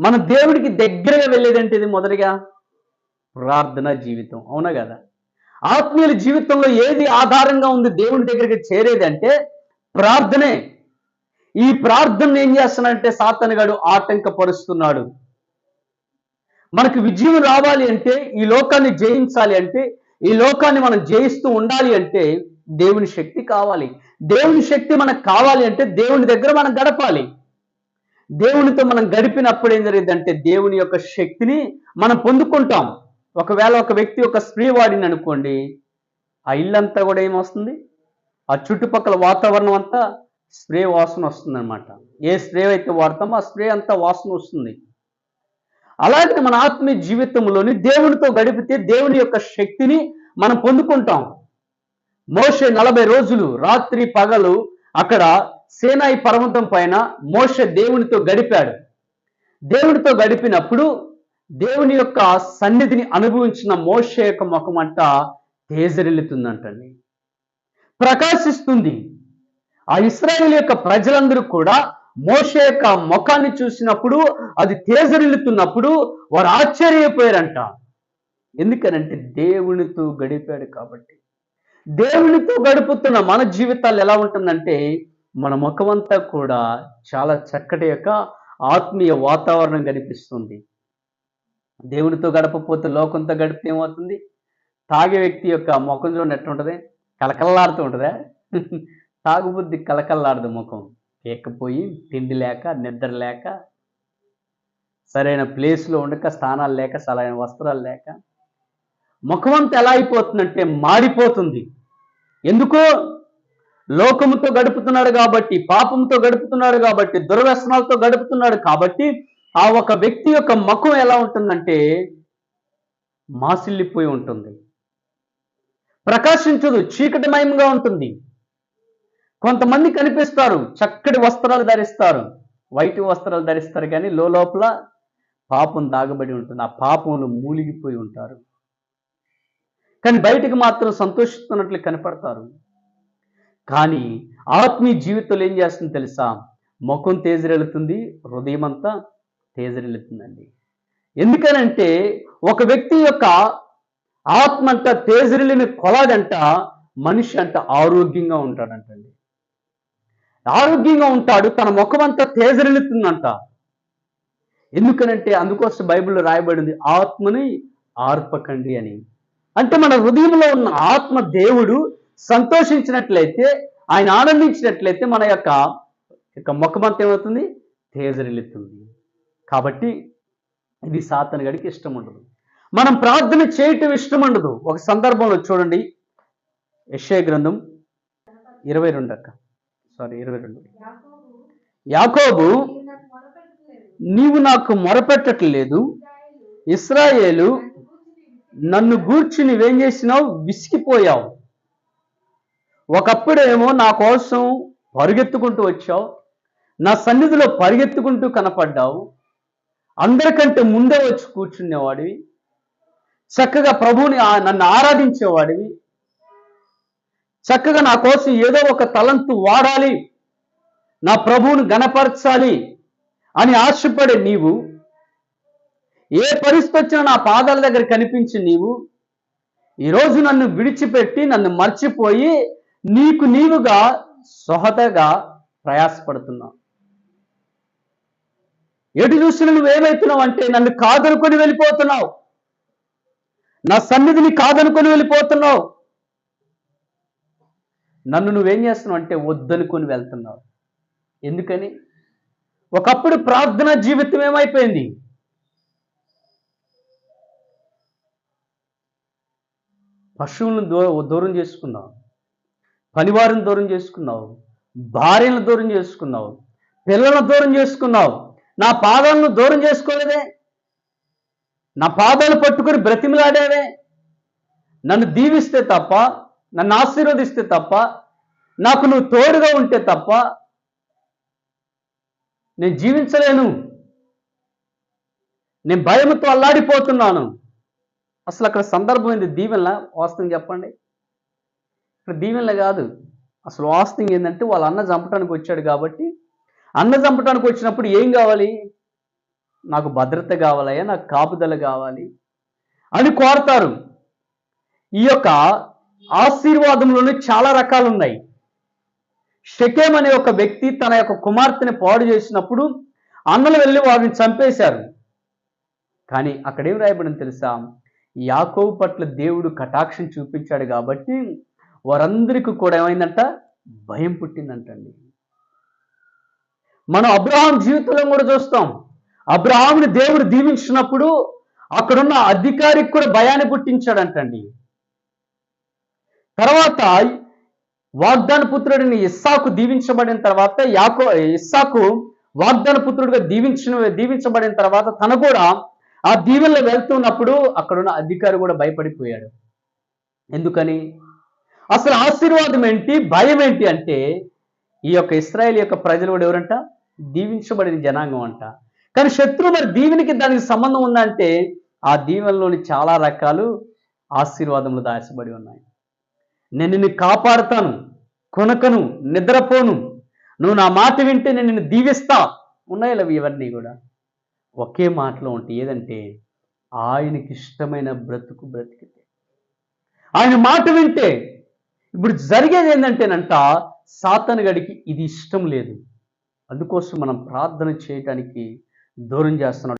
మన దేవుడికి దగ్గరగా వెళ్ళేదంటే ఇది మొదటిగా? ప్రార్థన జీవితం. అవునా కదా? ఆత్మీయుల జీవితంలో ఏది ఆధారంగా ఉంది దేవుని దగ్గరికి చేరేదంటే ప్రార్థనే. ఈ ప్రార్థన ఏం చేస్తున్నాడంటే సాతనగాడు ఆటంకపరుస్తున్నాడు. మనకు విజయం రావాలి అంటే ఈ లోకాన్ని జయించాలి అంటే ఈ లోకాన్ని మనం జయిస్తూ ఉండాలి అంటే దేవుని శక్తి కావాలి. దేవుని శక్తి మనకు కావాలి అంటే దేవుని దగ్గర మనం గడపాలి. దేవునితో మనం గడిపినప్పుడు ఏం జరిగిందంటే దేవుని యొక్క శక్తిని మనం పొందుకుంటాం. ఒకవేళ ఒక వ్యక్తి ఒక స్ప్రే వాడిని అనుకోండి ఆ ఇల్లంతా కూడా ఏమొస్తుంది? ఆ చుట్టుపక్కల వాతావరణం అంతా స్ప్రే వాసన వస్తుందన్నమాట. ఏ స్ప్రే అయితే వాడతామో ఆ స్ప్రే అంతా వాసన వస్తుంది. అలాగే మన ఆత్మీయ జీవితంలోని దేవునితో గడిపితే దేవుని యొక్క శక్తిని మనం పొందుకుంటాం. మోసే నలభై రోజులు రాత్రి పగలు అక్కడ సేనాయి పర్వతం పైన మోష దేవునితో గడిపాడు. దేవునితో గడిపినప్పుడు దేవుని యొక్క సన్నిధిని అనుభవించిన మోష యొక్క ముఖం అంట తేజరిల్లుతుందంటండి. ప్రకాశిస్తుంది. ఆ ఇస్రాయేల్ యొక్క ప్రజలందరూ కూడా మోష యొక్క ముఖాన్ని చూసినప్పుడు అది తేజరిల్లుతున్నప్పుడు వారు ఆశ్చర్యపోయారంట. ఎందుకనంటే దేవునితో గడిపాడు కాబట్టి. దేవునితో గడుపుతున్న మన జీవితాలు ఎలా ఉంటుందంటే మన ముఖమంతా కూడా చాలా చక్కటి యొక్క ఆత్మీయ వాతావరణం కనిపిస్తుంది. దేవునితో గడపపోతే లోకంతో గడిపితే ఏమవుతుంది? తాగే వ్యక్తి యొక్క ముఖం చూడండి ఉంటుంది. కలకల్లాడుతూ ఉంటుందా? తాగుబుద్ధి కలకల్లాడదు ముఖం. లేకపోయి తిండి లేక నిద్ర లేక సరైన ప్లేస్లో ఉండక స్థానాలు లేక సరైన వస్త్రాలు లేక. ముఖం అంతా ఎలా అయిపోతుందంటే మాడిపోతుంది. ఎందుకో లోకముతో గడుపుతున్నాడు కాబట్టి పాపంతో గడుపుతున్నాడు కాబట్టి దుర్వ్యసనాలతో గడుపుతున్నాడు కాబట్టి ఆ ఒక వ్యక్తి యొక్క ముఖం ఎలా ఉంటుందంటే మాసిల్లిపోయి ఉంటుంది. ప్రకాశించదు చీకటిమయంగా ఉంటుంది. కొంతమంది కనిపిస్తారు చక్కటి వస్త్రాలు ధరిస్తారు. వైట్ వస్త్రాలు ధరిస్తారు కానీ లోపల పాపం దాగబడి ఉంటుంది. ఆ పాపంలో మూలిగిపోయి ఉంటారు. కానీ బయటికి మాత్రం సంతోషిస్తున్నట్లు కనపడతారు. కానీ ఆత్మీయ జీవితంలో ఏం చేస్తుంది తెలుసా? ముఖం తేజరెళ్తుంది హృదయం అంతా తేజరెళ్తుందండి ఎందుకనంటే ఒక వ్యక్తి యొక్క ఆత్మ అంట తేజరిలిని కొలాడంట మనిషి అంట ఆరోగ్యంగా ఉంటాడంటండి. ఆరోగ్యంగా ఉంటాడు తన ముఖం అంతా తేజరిల్లుతుందంట ఎందుకనంటే అందుకోసం బైబిల్లో రాయబడింది ఆత్మని ఆర్పకండి అని. అంటే మన హృదయంలో ఉన్న ఆత్మ దేవుడు సంతోషించినట్లయితే ఆయన ఆనందించినట్లయితే మన యొక్క యొక్క ముఖమంతా ఏమవుతుంది? తేజరిల్లుతుంది. కాబట్టి ఇది సాతన గడికి ఇష్టం ఉండదు. మనం ప్రార్థన చేయటం ఇష్టం ఉండదు. ఒక సందర్భంలో చూడండి. యశ్య గ్రంథం ఇరవై రెండు అక్క. సారీ ఇరవై రెండు. యాకోబు నీవు నాకు మొరపెట్టట్లేదు. ఇస్రాయేలు నన్ను గూర్చి నువ్వేం చేసినావు? విసిగిపోయావు. ఒకప్పుడేమో నా కోసం పరుగెత్తుకుంటూ వచ్చావు నా సన్నిధిలో పరిగెత్తుకుంటూ కనపడ్డావు అందరికంటే ముందే వచ్చి కూర్చునేవాడివి చక్కగా ప్రభువుని నన్ను ఆరాధించేవాడివి చక్కగా నా కోసం ఏదో ఒక తలంతు వాడాలి నా ప్రభువుని గణపరచాలి అని ఆశపడే నీవు ఏ పరిస్థితి వచ్చినా నా పాదాల దగ్గర కనిపించి నీవు ఈరోజు నన్ను విడిచిపెట్టి నన్ను మర్చిపోయి నీకు నీవుగా సొహతగా ప్రయాసపడుతున్నావు ఎటు చూసిన నువ్వేమవుతున్నావు అంటే నన్ను కాదనుకొని వెళ్ళిపోతున్నావు. నా సన్నిధిని కాదనుకొని వెళ్ళిపోతున్నావు. నన్ను నువ్వేం చేస్తున్నావు అంటే వద్దనుకొని వెళ్తున్నావు. ఎందుకని? ఒకప్పుడు ప్రార్థన జీవితం ఏమైపోయింది? పశువులను దూ దూరం చేసుకున్నావు. పనివారిని దూరం చేసుకున్నావు భార్యను దూరం చేసుకున్నావు పిల్లలను దూరం చేసుకున్నావు. నా పాదాలను దూరం చేసుకోలేదే? నా పాదాలు పట్టుకొని బ్రతిమలాడేవే నన్ను దీవిస్తే తప్ప నన్ను ఆశీర్వదిస్తే తప్ప నాకు నువ్వు తోడుగా ఉంటే తప్ప నేను జీవించలేను. నేను భయంతో అల్లాడిపోతున్నాను. అసలు అక్కడ సందర్భం ఏంది? దీవెన వాస్తవం చెప్పండి. ఇక్కడ కాదు. అసలు వాస్తవం ఏంటంటే వాళ్ళ అన్న చంపడానికి వచ్చాడు కాబట్టి అన్న చంపడానికి వచ్చినప్పుడు ఏం కావాలి? నాకు భద్రత కావాలయ్యా నాకు కాపుదల కావాలి అని కోరతారు. ఈ యొక్క ఆశీర్వాదంలోనే చాలా రకాలు ఉన్నాయి షకేమ్ అనే ఒక వ్యక్తి తన యొక్క కుమార్తెని పాడు చేసినప్పుడు అన్నలు వెళ్ళి వారిని చంపేశారు. కానీ అక్కడేం రాయబడింది తెలుసా? యాకోబు పట్ల దేవుడు కటాక్షం చూపించాడు కాబట్టి వారందరికీ కూడా ఏమైందంట? భయం పుట్టిందంటండి. మనం అబ్రహాం జీవితంలో కూడా చూస్తాం. అబ్రహాముని దేవుడు దీవించినప్పుడు అక్కడున్న అధికారికి కూడా భయాన్ని పుట్టించాడంటండి. తర్వాత వాగ్దాన పుత్రుడిని ఇస్సాకు దీవించబడిన తర్వాత యాకో ఇస్సాకు వాగ్దాన పుత్రుడిగా దీవించిన దీవించబడిన తర్వాత తను కూడా ఆ దీవెనలో వెళ్తున్నప్పుడు అక్కడున్న అధికారి కూడా భయపడిపోయాడు. ఎందుకని? అసలు ఆశీర్వాదం ఏంటి? భయం ఏంటి అంటే ఈ యొక్క ఇస్రాయేల్ యొక్క ప్రజలు కూడా ఎవరంట? దీవించబడిన జనాంగం అంట. కానీ శత్రువు మరి దీవెనికి దానికి సంబంధం ఉందంటే ఆ దీవెనలోని చాలా రకాలు ఆశీర్వాదములు దాచబడి ఉన్నాయి. నేను నిన్ను కాపాడుతాను కొనకను నిద్రపోను. నువ్వు నా మాట వింటే నేను నిన్ను దీవిస్తా. ఉన్నాయి అవి ఇవన్నీ కూడా. ఒకే మాటలో ఉంటాయి ఏదంటే ఆయనకి ఇష్టమైన బ్రతుకు బ్రతికితే. ఆయన మాట వింటే ఇప్పుడు జరిగేది ఏంటంటేనంట సాతను గడికి ఇది ఇష్టం లేదు. అందుకోసం మనం ప్రార్థన చేయటానికి దూరం చేస్తున్నాడు.